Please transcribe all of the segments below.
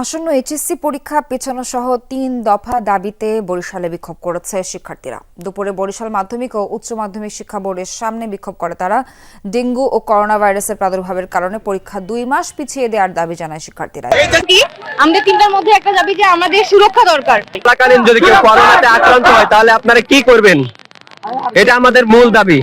আসন্ন এইচএসসি পরীক্ষা পেছানো সহ তিন দফা দাবিতে বরিশালে বিক্ষোভ করেছে শিক্ষার্থীরা। দুপুরে বরিশাল মাধ্যমিক ও উচ্চ মাধ্যমিক শিক্ষা বোর্ডের সামনে বিক্ষোভ করে তারা। ডেঙ্গু ও করোনা ভাইরাসের প্রাদুর্ভাবের কারণে পরীক্ষা দুই মাস পিছিয়ে দেওয়ার দাবি জানায় শিক্ষার্থীরা। আমাদের তিনটার মধ্যে একটা দাবি যে আমাদের সুরক্ষা দরকার। যদি কেউ করোনাতে আক্রান্ত হয় তাহলে আপনারা কি করবেন? এটা আমাদের মূল দাবি।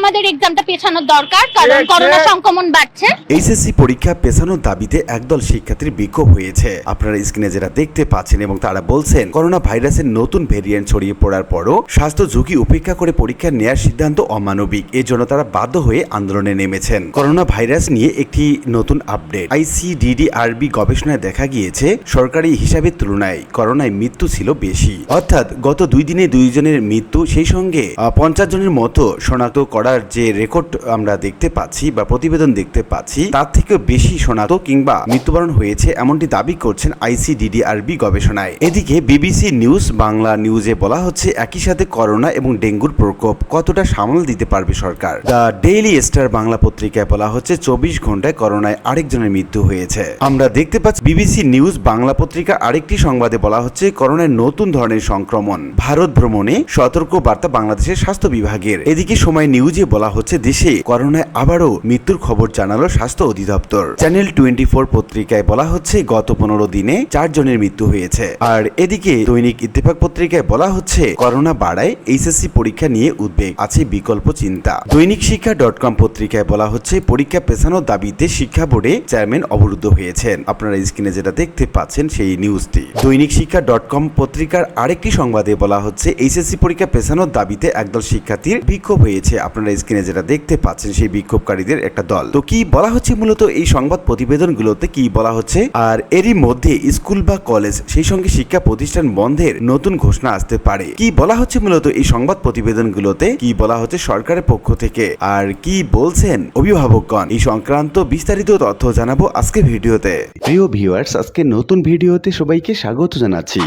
আমাদের এক্সামটা পেছানোর দরকার কারণ করোনা সংক্রমণ বাড়ছে। এইচএসসি পরীক্ষা পেছানোর দাবিতে একদল শিক্ষার্থীর বিক্ষোভ হয়েছে। আপনারা স্ক্রিনে যেটা দেখতে পাচ্ছেন এবং তারা বলছেন করোনা ভাইরাসের নতুন ভেরিয়েন্ট ছড়িয়ে পড়ার পরও স্বাস্থ্য ঝুঁকি উপেক্ষা করে পরীক্ষা নেওয়ার সিদ্ধান্ত অমানবিক। এজন্য তারা বাধ্য হয়ে আন্দোলনে নেমেছেন। করোনা ভাইরাস নিয়ে একটি নতুন আপডেট আইসিডিডিআরবি গবেষণায় দেখা গিয়েছে সরকারি হিসাবের তুলনায় করোনায় মৃত্যু ছিল বেশি। অর্থাৎ গত দুই দিনে দুইজনের মৃত্যু সেই সঙ্গে পঞ্চাশ জনের মতো শনাক্ত করার যে রেকর্ড আমরা দেখতে পাচ্ছি বা প্রতিবেদন দেখতে পাচ্ছি, তার থেকেও বেশি শনাক্ত কিংবা মৃত্যুবরণ হয়েছে এমনটি দাবি করছেন আইসিডিডিআরবি গবেষণায়। এদিকে বিবিসি নিউজ বাংলা নিউজে বলা হচ্ছে, একই সাথে করোনা এবং ডেঙ্গুর প্রকোপ কতটা সামাল দিতে পারবে সরকার? দ্য ডেইলি স্টার বাংলা পত্রিকায় বলা হচ্ছে, চব্বিশ ঘন্টায় করোনায় আরেকজনের মৃত্যু হয়েছে। আমরা দেখতে পাচ্ছি বিবিসি নিউজ বাংলা পত্রিকা আরেকটি সংবাদে বলা হচ্ছে, করোনায় নতুন ধরনের সংক্রমণ। ভারত ভ্রমণে সতর্ক বার্তা বাংলাদেশের স্বাস্থ্য বিভাগের। এদিকে সময় নিউজে বলা হচ্ছে দেশে করোনায় আবারও মৃত্যুর খবর জানালো স্বাস্থ্য অধিদপ্তর। চ্যানেল টোয়েন্টি পত্রিকায় বলা হচ্ছে গত পনেরো দিনে চার জনের মৃত্যু হয়েছে। আর এদিকে দৈনিক ইত্তেফাক পত্রিকায় বলা হচ্ছে করোনা বাড়ায় এইচএসসি পরীক্ষা নিয়ে উদ্বেগ, আছে বিকল্প চিন্তা। দৈনিক শিক্ষা ডট কম পত্রিকায় বলা হচ্ছে পরীক্ষা পেছানোর দাবিতে শিক্ষা বোর্ডে চেয়ারম্যান অবরুদ্ধ হয়েছেন। আপনারা স্ক্রিনে যেটা দেখতে পাচ্ছেন সেই নিউজটি দৈনিক শিক্ষা ডট কম পত্রিকার আরেকটি সংবাদে বলা হচ্ছে, এইচএসসি পরীক্ষা পেছানোর দাবিতে একদল শিক্ষার্থীর বিক্ষোভ হয়েছে। আপনারা স্ক্রিনে যেটা দেখতে পাচ্ছেন, সেই বিক্ষোভকারীদের একটা দল। তো কি বলা হচ্ছে মূলত এই সংবাদ প্রতিবেদনগুলোতে? কি বলা হচ্ছে? আর এরই মধ্যে স্কুল বা কলেজ, সেই সঙ্গে শিক্ষা প্রতিষ্ঠান বন্ধের নতুন ঘোষণা আসতে পারে। কি বলা হচ্ছে মূলত এই সংবাদ প্রতিবেদনগুলোতে? কি বলা হচ্ছে সরকারের পক্ষ থেকে? আর কি বলছেন অভিভাবকগণ? এই সংক্রান্ত বিস্তারিত তথ্য জানাব আজকে ভিডিওতে। প্রিয় ভিউয়ার্স আজকে নতুন ভিডিওতে সবাইকে স্বাগত জানাচ্ছি।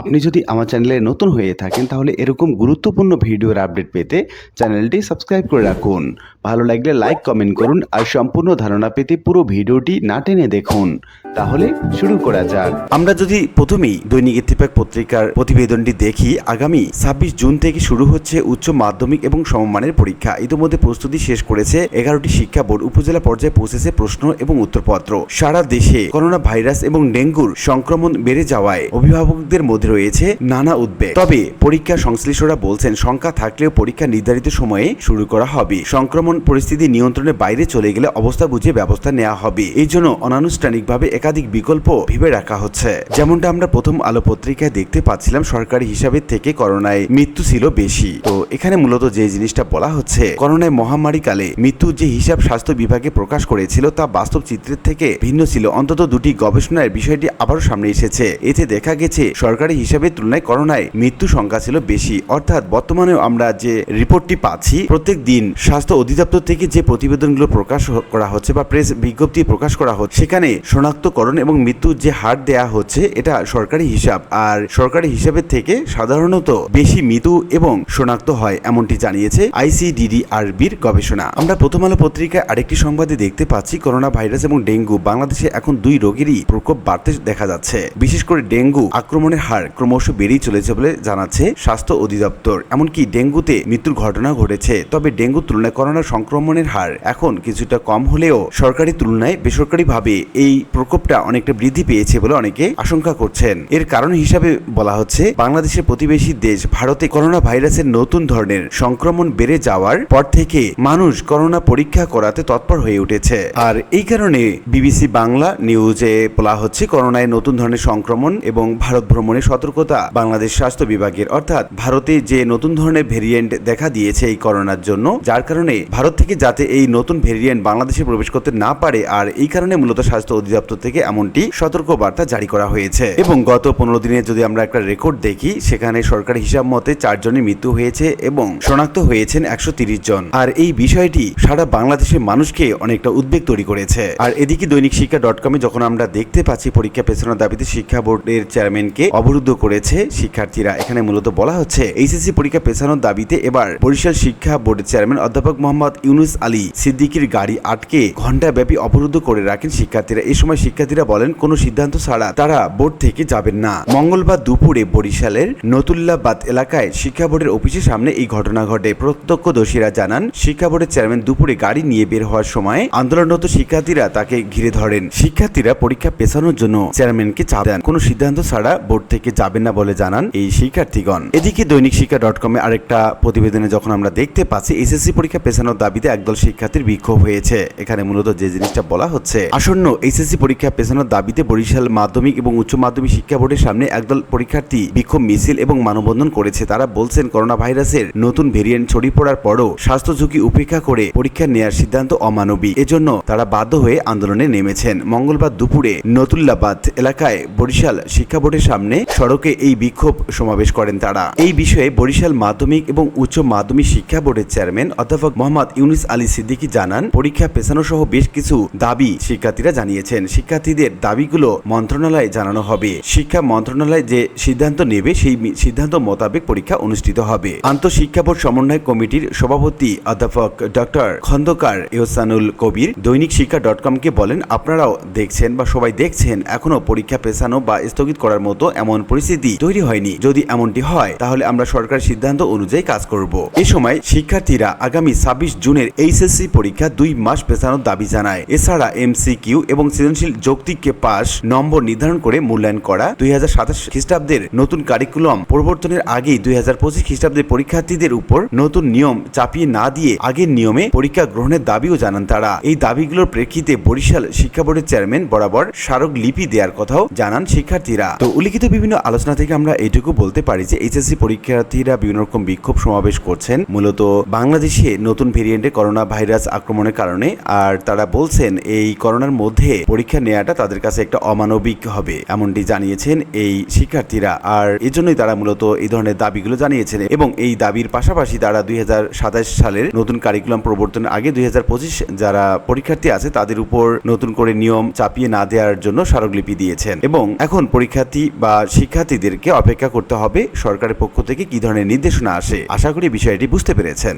আপনি যদি আমার চ্যানেলে নতুন হয়ে থাকেন, তাহলে এরকম গুরুত্বপূর্ণ ভিডিওর আপডেট পেতে চ্যানেলটি সাবস্ক্রাইব করে রাখুন। ভালো লাগলে লাইক কমেন্ট করুন আর সম্পূর্ণ ধারণা পেতে পুরো ভিডিওটি না টেনে দেখুন। তাহলে শুরু করা যাক। আমরা যদি প্রথমেই দৈনিক ইত্তেফাক পত্রিকার প্রতিবেদনটি দেখি, আগামী ছাব্বিশ জুন থেকে শুরু হচ্ছে উচ্চ মাধ্যমিক এবং সমমানের পরীক্ষা। ইতিমধ্যে প্রস্তুতি শেষ করেছে এগারোটি শিক্ষা বোর্ড, উপজেলা পর্যায়ে পৌঁছেছে প্রশ্ন এবং উত্তরপত্র। সারা দেশে করোনা ভাইরাস এবং ডেঙ্গুর সংক্রমণ বেড়ে যাওয়ায় অভিভাবকদের মধ্যে রয়েছে নানা উদ্বেগ। তবে পরীক্ষা সংশ্লিষ্টরা বলছেন, সংখ্যা থাকলেও পরীক্ষা নির্ধারিত সময়ে শুরু করা হবে। সংক্রমণ পরিস্থিতি নিয়ন্ত্রণের বাইরে চলে গেলে অবস্থা বুঝে ব্যবস্থা নেওয়া হবে। এই জন্য অনানুষ্ঠানিকভাবে একাধিক বিকল্প ভেবে রাখা হচ্ছে। যেমনটা আমরা প্রথম আলো পত্রিকায় দেখতে পাচ্ছিলাম, সরকারি হিসাবের থেকে করোনায় মৃত্যু ছিল বেশি। তো এখানে মূলত যে জিনিসটা বলা হচ্ছে, করোনায় মহামারীকালে মৃত্যুর যে হিসাব স্বাস্থ্য বিভাগে প্রকাশ করেছিল, তা বাস্তব চিত্রের থেকে ভিন্ন ছিল। অন্তত দুটি গবেষণার বিষয়টি আবারও সামনে এসেছে। এতে দেখা গেছে, সরকারি হিসাবে তুলনায় করোনায় মৃত্যু সংখ্যা ছিল বেশি। অর্থাৎ বর্তমানে আমরা যে রিপোর্টটি পাচ্ছি, প্রত্যেক দিন স্বাস্থ্য অধিদপ্তর থেকে যে প্রতিবেদনগুলো প্রকাশ করা হচ্ছে বা প্রেস বিজ্ঞপ্তি প্রকাশ করা হচ্ছে, সেখানে শনাক্তকরণ এবং মৃত্যুর যে হার দেয়া হচ্ছে, এটা সরকারি হিসাব। আর সরকারি হিসাবের থেকে সাধারণত বেশি মৃত্যু এবং শনাক্ত হয়, এমনটি জানিয়েছে আইসিডিডিআরবির গবেষণা। আমরা প্রথম আলো পত্রিকায় আরেকটি সংবাদে দেখতে পাচ্ছি করোনা ভাইরাস এবং ডেঙ্গু। বাংলাদেশে এখন দুই রোগেরই প্রকোপ বাড়তে দেখা যাচ্ছে। বিশেষ করে ডেঙ্গু আক্রমণের হার ক্রমশ বেড়েই চলেছে বলে জানাচ্ছে স্বাস্থ্য অধিদপ্তর। এমনকি ডেঙ্গুতে মৃত্যুর ঘটনা ঘটেছে। তবে ডেঙ্গুর তুলনায় করোনা সংক্রমণের হার এখন কিছুটা কম হলেও সরকারি তুলনায় বেসরকারিভাবে এই প্রকোপটা অনেকটা বৃদ্ধি পেয়েছে বলে অনেকে আশঙ্কা করছেন। এর কারণ হিসাবে বলা হচ্ছে, বাংলাদেশের প্রতিবেশী দেশ ভারতে করোনা ভাইরাসের নতুন ধরনের সংক্রমণ বেড়ে যাওয়ার পর থেকে মানুষ করোনা পরীক্ষা করাতে তৎপর হয়ে উঠেছে। আর এই কারণে বিবিসি বাংলা নিউজে বলা হচ্ছে, করোনায় নতুন ধরনের সংক্রমণ এবং ভারত ভ্রমণের সতর্কতা বাংলাদেশ স্বাস্থ্য বিভাগের অর্থাৎ ভারতে যে নতুন ধরনের ভেরিয়েন্ট দেখা দিয়েছে এই করোনার জন্য যার কারণে ভারত থেকে যাতে এই নতুন ভেরিয়েন্ট বাংলাদেশে প্রবেশ করতে না পারে, আর এই কারণে মূলত স্বাস্থ্য অধিদপ্তর থেকে এমনটি সতর্ক বার্তা জারি করা হয়েছে। এবং গত পনেরো দিনে যদি আমরা একটা রেকর্ড দেখি, সেখানে সরকারি হিসাব মতে চারজনের মৃত্যু হয়েছে এবং শনাক্ত হয়েছেন একশো জন। আর এই বিষয়টি সারা বাংলাদেশের মানুষকে অনেকটা উদ্বেগ তৈরি করেছে। আর এদিকে দৈনিক শিক্ষা ডট কমে যখন আমরা দেখতে পাচ্ছি, পরীক্ষা পেছানোর দাবিতে শিক্ষা বোর্ডের চেয়ারম্যানকে অবরুদ্ধ করেছে শিক্ষার্থীরা। এখানে মূলত বলা হচ্ছে, এইচএসসি পরীক্ষা পেছানোর দাবিতে এবার বরিশাল শিক্ষা শিক্ষা চেয়ারম্যান অধ্যাপক মোহাম্মদ ইউনুস আলী সিদ্দিকির গাড়ি আটকে ঘণ্টাব্যাপী অবরুদ্ধ করে রাখেন শিক্ষার্থীরা। এই সময় শিক্ষার্থীরা বলেন, কোনো সিদ্ধান্ত ছাড়া তারা বোর্ড থেকে যাবেন না। মঙ্গলবার দুপুরে বরিশালের নতুল্লাবাদ এলাকায় শিক্ষা বোর্ডের অফিসের সামনে এই ঘটনা ঘটে। প্রত্যক্ষদর্শীরা জানান, শিক্ষা বোর্ডের চেয়ারম্যান দুপুরে গাড়ি নিয়ে বের হওয়ার সময় আন্দোলনরত শিক্ষার্থীরা তাকে ঘিরে ধরেন। শিক্ষার্থীরা পরীক্ষা পেছানোর জন্য চেয়ারম্যানকে চাপ দেন। কোনো সিদ্ধান্ত ছাড়া বোর্ড থেকে যাবেন না বলে জানান এই শিক্ষার্থীগণ। এদিকে দৈনিক শিক্ষা ডট কমে আরেকটা প্রতিবেদনে যখন আমরা দেখতে পাচ্ছি এসএসসি পরীক্ষা পেছানোর দাবিতে একদল শিক্ষার্থীর বিক্ষোভ হয়েছে। এখানে মূলত যে জিনিসটা বলা হচ্ছে, আসন্ন এসএসসি পরীক্ষা পেছানোর দাবিতে বরিশাল মাধ্যমিক এবং উচ্চ মাধ্যমিক শিক্ষা বোর্ডের সামনে একদল পরীক্ষার্থী বিক্ষোভ মিছিল এবং মানববন্ধন করেছে। তারা বলছেন করোনা ভাইরাসের নতুন ভেরিয়েন্ট ছড়িয়ে পড়ার পরও স্বাস্থ্য ঝুঁকি উপেক্ষা করে পরীক্ষা নেয়ার সিদ্ধান্ত অমানবিক। এজন্য তারা বাধ্য হয়ে আন্দোলনে নেমেছেন। মঙ্গলবার দুপুরে নতুল্লাবাদ এলাকায় বরিশাল শিক্ষা বোর্ডের সামনে সড়কে এই বিক্ষোভ সমাবেশ করেন তারা। এই বিষয়ে বরিশাল মাধ্যমিক এবং উচ্চ মাধ্যমিক শিক্ষা বোর্ডের চেয়ারম্যান অধ্যাপক মোহাম্মদ ইউনিস আলী সিদ্দিকী জানান, পরীক্ষা পেছানো সহ বেশ কিছু দাবি শিক্ষার্থীরা জানিয়েছেন। শিক্ষার্থীদের দাবিগুলো মন্ত্রণালয়ে জানানো হবে। শিক্ষা মন্ত্রণালয় যে সিদ্ধান্ত নেবে, সেই সিদ্ধান্ত মোতাবেক পরীক্ষা অনুষ্ঠিত হবে। আন্তঃশিক্ষা বোর্ড সমন্বয় কমিটির সভাপতি অধ্যাপক ডক্টর খন্দকার ইহসানুল কবির দৈনিক শিক্ষা ডট কমকে বলেন, আপনারাও দেখছেন বা সবাই দেখছেন, এখনও পরীক্ষা পেছানো বা স্থগিত করার মতো এমন পরিস্থিতি তৈরি হয়নি। যদি এমনটি হয়, তাহলে আমরা সরকারের সিদ্ধান্ত অনুযায়ী কাজ করব। এ সময় শিক্ষার্থীরা আগামী ছাব্বিশ জুনের এইচএসসি পরীক্ষা দুই মাস পেছানোর দাবি জানায়। এছাড়া এমসিকিউ এবং সৃজনশীল যৌক্তিককে পাস নম্বর নির্ধারণ করে মূল্যায়ন করা, দুই হাজার সাতাশ খ্রিস্টাব্দের নতুন কারিকুলাম পরিবর্তনের আগেই দুই হাজার পঁচিশ খ্রিস্টাব্দের পরীক্ষার্থীদের উপর নতুন নিয়ম চাপিয়ে না দিয়ে আগের নিয়মে পরীক্ষা গ্রহণের দাবিও জানান তারা। এই দাবিগুলোর প্রেক্ষিতে বরিশাল শিক্ষা বোর্ডের চেয়ারম্যান বরাবর স্মারক লিপি দেওয়ার কথাও জানান শিক্ষার্থীরা। তো উল্লিখিত বিভিন্ন আলোচনা থেকে আমরা এইটুকু বলতে পারি যে এইচএসসি পরীক্ষার্থীরা বিভিন্ন রকম বিক্ষোভ সমাবেশ করছেন। মূলত বাংলাদেশে নতুন ভেরিয়েন্টে করোনা ভাইরাস আক্রমণের কারণে, আর তারা বলছেন এই করোনার মধ্যে পরীক্ষা নেওয়াটা তাদের কাছে একটা অমানবিক হবে, এমনটি জানিয়েছেন এই শিক্ষার্থীরা। আর এজন্যই তারা মূলত এই ধরনের দাবিগুলো জানিয়েছেন এবং এই দাবির পাশাপাশি তারা দুই হাজার সাতাশ সালের নতুন কারিকুলাম প্রবর্তনের আগে দুই হাজার পঁচিশ যারা পরীক্ষার্থী আছে তাদের উপর নতুন করে নিয়ম চাপিয়ে না দেওয়ার জন্য স্মারকলিপি দিয়েছেন। এবং এখন পরীক্ষার্থী বা শিক্ষার্থীদেরকে অপেক্ষা করতে হবে সরকারের পক্ষ থেকে কি ধরনের নির্দেশনা আসে। আশা করি বিষয়টি বুঝতে পেরেছেন।